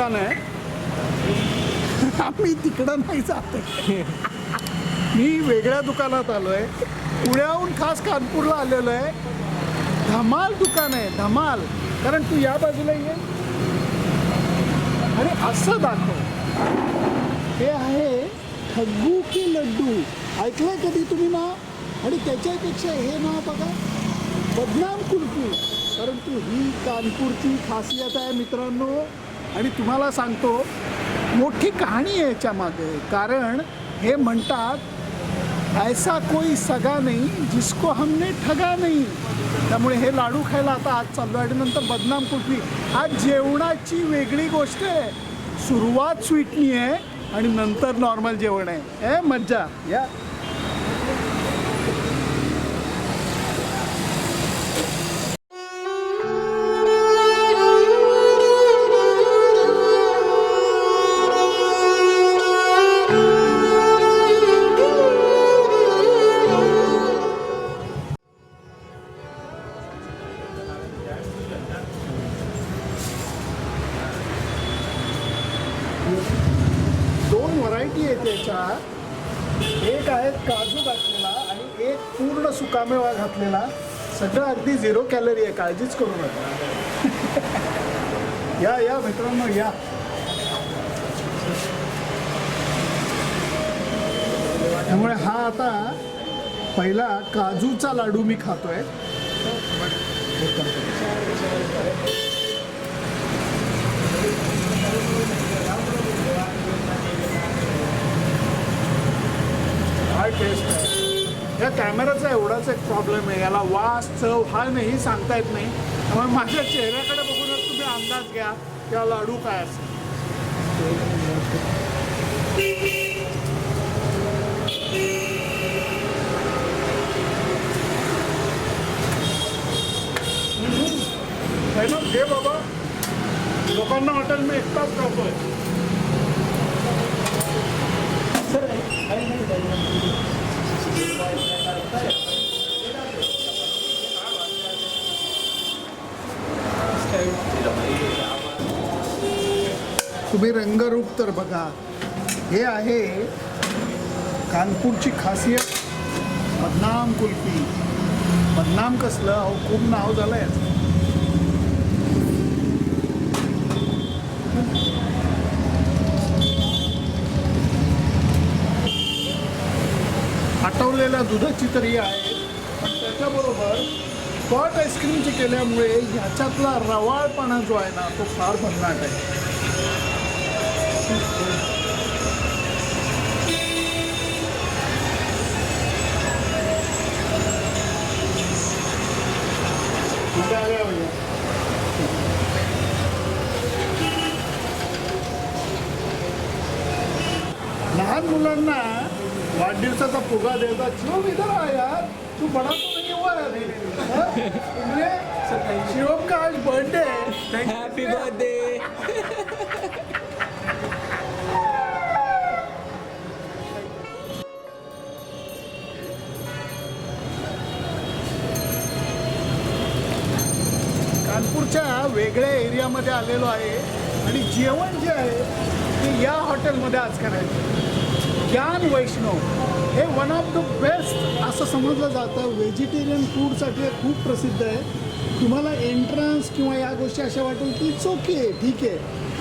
ठिकाण आहे. आम्ही तिकडं नाही जात मी वेगळ्या दुकानात आलो आहे पुण्याहून खास कानपूरला आलेलो आहे. धमाल दुकान आहे धमाल. कारण तू या बाजूला ये. आणि असं दाखव. हे आहे ठग्गू की लड्डू. ऐकलंय कधी तुम्ही ना? आणि त्याच्यापेक्षा हे ना बघा बदनाम कुल्फी. परंतु ही कानपूरची खासियत आहे मित्रांनो. आणि तुम्हाला सांगतो मोठी कहाणी आहे याच्यामागे कारण हे म्हणतात ऐसा कोई सगा नाही जिसको हमने ठगा नाही. त्यामुळे हे लाडू खायला आता आज चाललो आणि नंतर बदनाम कुठली? हा जेवणाची वेगळी गोष्ट आहे. सुरुवात स्वीटनी आहे आणि नंतर नॉर्मल जेवण आहे. ए मज्जा. या. व्हरायटी आहे त्याच्या एक आहे काजू घातलेला आणि एक पूर्ण सुकामेवा घातलेला. सगळं अगदी झिरो कॅलरी आहे काळजीच करू नका. या या मित्रांनो या. त्यामुळे हा आता पहिला काजूचा लाडू मी खातोय. काय टेस्ट आहे? या कॅमेराचा एवढाच एक प्रॉब्लेम आहे. याला वास चव हा नाही सांगता येत नाही. त्यामुळे माझ्या चेहऱ्याकडे बघूनच तुम्ही अंदाज घ्या या लाडू काय असेल? घे बाबा. लोकांना हॉटेल मी एकटाच करतोय तुम्ही रंगरूप तर बघा. हे आहे कानपूरची खासियत. बदनाम कुल्फी. बदनाम कसलं? अहो खूप नाव झालं आहे आटवलेल्या दुधाची तरी आहे. पण त्याच्याबरोबर स्पॉट आईस्क्रीमची केल्यामुळे ह्याच्यातला रवाळपणा जो आहे ना तो फार भन्नाट आहे. शिवम का आज बर्थडे हॅपी बर्थडे कानपूरच्या वेगळ्या एरियामध्ये आलेलो आहे आणि जेवण जे आहे ते या हॉटेलमध्ये आज करायचं. ज्ञान वैष्णव. हे वन ऑफ द बेस्ट असं समजलं जातं. व्हेजिटेरियन फूडसाठी खूप प्रसिद्ध आहे. तुम्हाला एंट्रन्स किंवा या गोष्टी अशा वाटेल की इट्स ओके ठीक आहे.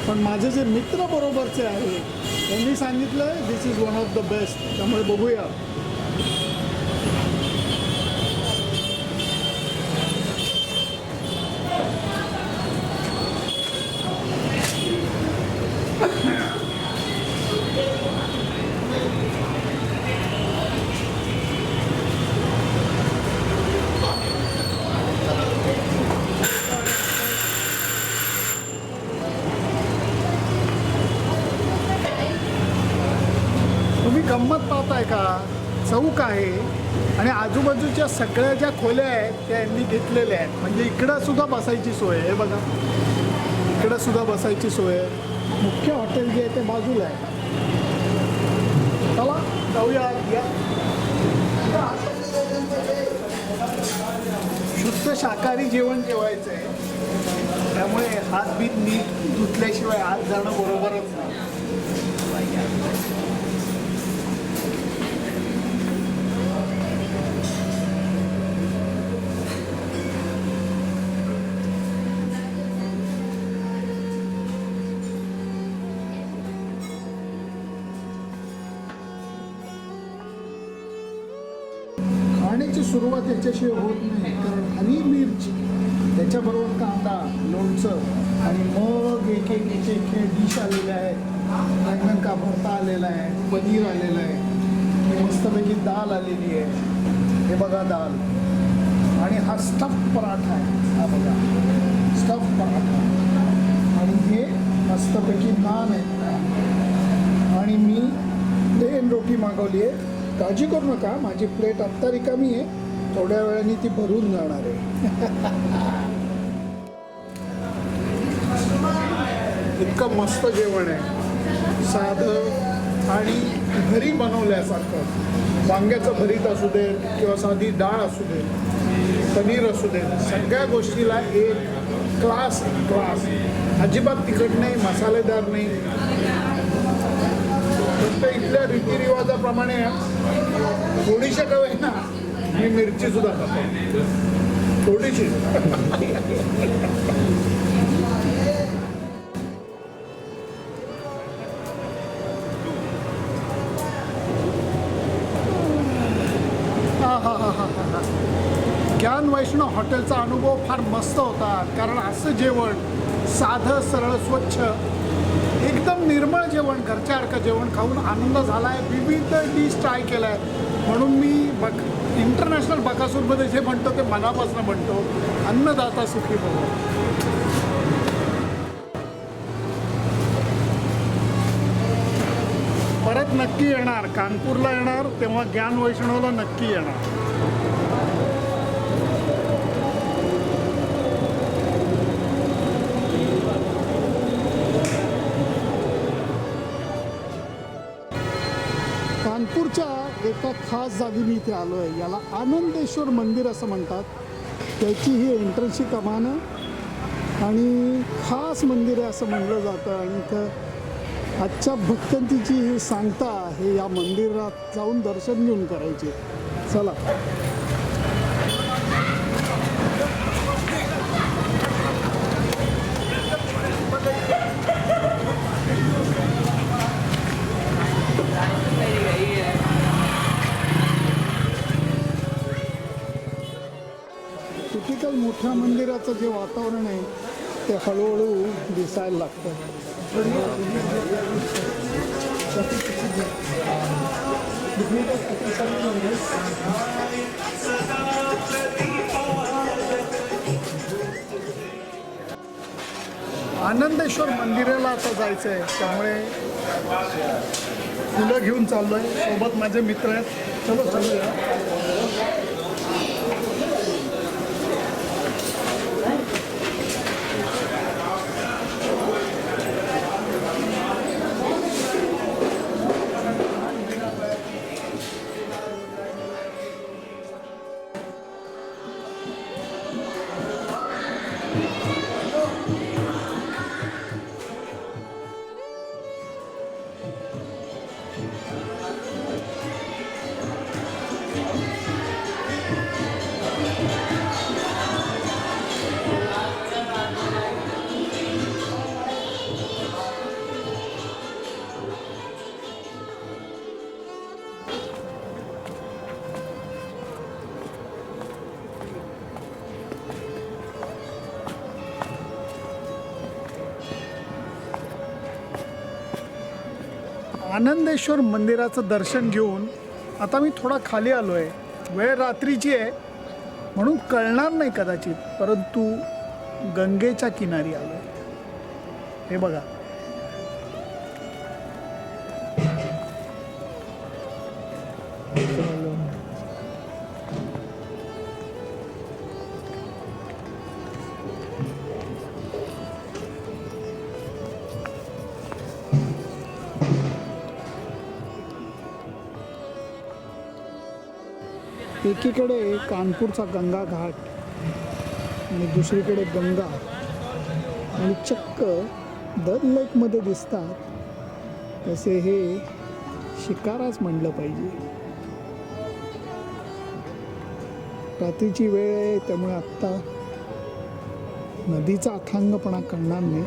पण माझे जे मित्र बरोबरचे आहे त्यांनी सांगितलं this is one of the best त्यामुळे बघूया. तुम्ही गंमत पाहताय का? चौक आहे आणि आजूबाजूच्या सगळ्या ज्या खोल्या आहेत त्या यांनी घेतलेल्या आहेत. म्हणजे इकडं सुद्धा बसायची सोय आहे. हे बघा. इकडं सुद्धा बसायची सोय आहे. मुख्य हॉटेल जे आहे ते बाजूला आहे. चला जाऊया या. शुद्ध शाकाहारी जेवण जेवायचं आहे त्यामुळे हात बीत नीट धुतल्याशिवाय हात जाणं बरोबरच नाही. खाण्याची सुरुवात याच्याशिवाय होत नाही. कारण हरी मिरची त्याच्याबरोबर कांदा लोणचं आणि मग एक एक एक एक हे डिश आलेले आहेत. बैंगन का भरता आलेला आहे पनीर आलेलं आहे. मस्तपैकी दाल आलेली आहे. हे बघा दाल. आणि हा स्टफ पराठा आहे. हा बघा. स्टफ पराठा. आणि हे मस्तपैकी नान आहेत आणि मी प्लेन रोटी मागवली आहे. काळजी करू नका माझी प्लेट आत्ता रिकामी आहे. थोड्या वेळाने ती भरून जाणार आहे. इतकं मस्त जेवण आहे. साधं आणि घरी बनवल्यासारखं. वांग्याचं भरीत असू दे किंवा साधी डाळ असू दे पनीर असू दे सगळ्या गोष्टीला एक क्लास क्लास अजिबात तिखट नाही मसालेदार नाही फक्त इथल्या प्रमाणे थोडीशा कवे ना मी मिरची सुद्धा. खातो थोडीशी हा हा हा हा. ज्ञान वैष्णव हॉटेलचा अनुभव फार मस्त होता कारण असं जेवण साधं सरळ स्वच्छ एकदम निर्मळ जेवण घरच्यासारखं जेवण खाऊन आनंद झाला आहे विविध डिश ट्राय केला आहे म्हणून मी बक इंटरनॅशनल बकासूरमध्ये जे म्हणतो ते मनापासून म्हणतो अन्नदाता सुखी भव. परत नक्की येणार. कानपूरला येणार तेव्हा ज्ञान वैष्णवला नक्की येणार. एका खास जागी मी इथे आलो आहे याला आनंदेश्वर मंदिर असं म्हणतात. त्याची ही एंट्रन्सची कमान आहे. आणि खास मंदिर आहे असं म्हणलं जातं. आणि इथं आजच्या भक्तांची ही सांगता हे या मंदिरात जाऊन दर्शन घेऊन करायचे. चला. मोठ्या मंदिराचं जे वातावरण आहे ते हळूहळू दिसायला लागतं. आनंदेश्वर मंदिराला आता जायचं आहे त्यामुळे फुलं घेऊन चाललोय. सोबत माझे मित्र आहेत. चलो चलूया. आनंदेश्वर मंदिराचं दर्शन घेऊन आता मी थोडा खाली आलो आहे वेळ रात्रीची आहे म्हणून कळणार नाही कदाचित परंतु गंगेच्या किनारी आलो आहे हे बघा. एकीकडे कानपूरचा गंगा घाट आणि दुसरीकडे गंगा. आणि चक्क दल लेकमध्ये दिसतात. तसे हे शिकाराच म्हणलं पाहिजे. रात्रीची वेळ आहे त्यामुळे आत्ता नदीचा अथांगपणा करणार नाही.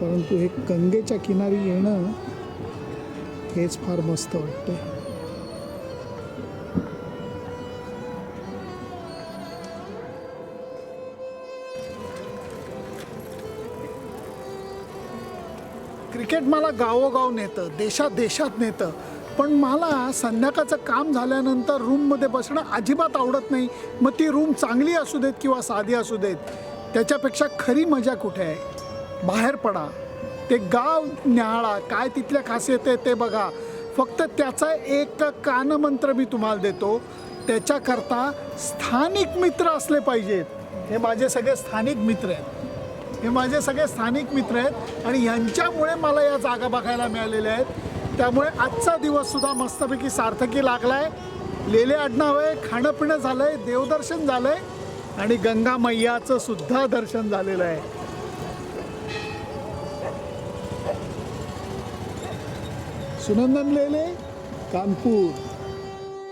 परंतु हे गंगेच्या किनारी येणं हेच फार मस्त वाटतं क्रिकेट मला गावोगाव नेतं देशात देशात नेतं. पण मला संध्याकाळचं काम झाल्यानंतर रूममध्ये बसणं अजिबात आवडत नाही. मग ती रूम चांगली असू देत किंवा साधी असू देत त्याच्यापेक्षा खरी मजा कुठे आहे? बाहेर पडा. ते गाव न्याहाळा काय तिथल्या खासियत आहे ते बघा. फक्त त्याचा एक कानमंत्र मी तुम्हाला देतो त्याच्याकरता स्थानिक मित्र असले पाहिजेत. हे माझे सगळे स्थानिक मित्र आहेत. हे माझे सगळे स्थानिक मित्र आहेत आणि ह्यांच्यामुळे मला या जागा बघायला मिळालेल्या आहेत. त्यामुळे आजचा दिवस सुद्धा मस्तपैकी सार्थकी लागलाय. लेले आडनाव आहे खाणं पिणं झालंय देवदर्शन झालंय आणि गंगा मैयाचं सुद्धा दर्शन झालेलं आहे. सुनंदन लेले कानपूर.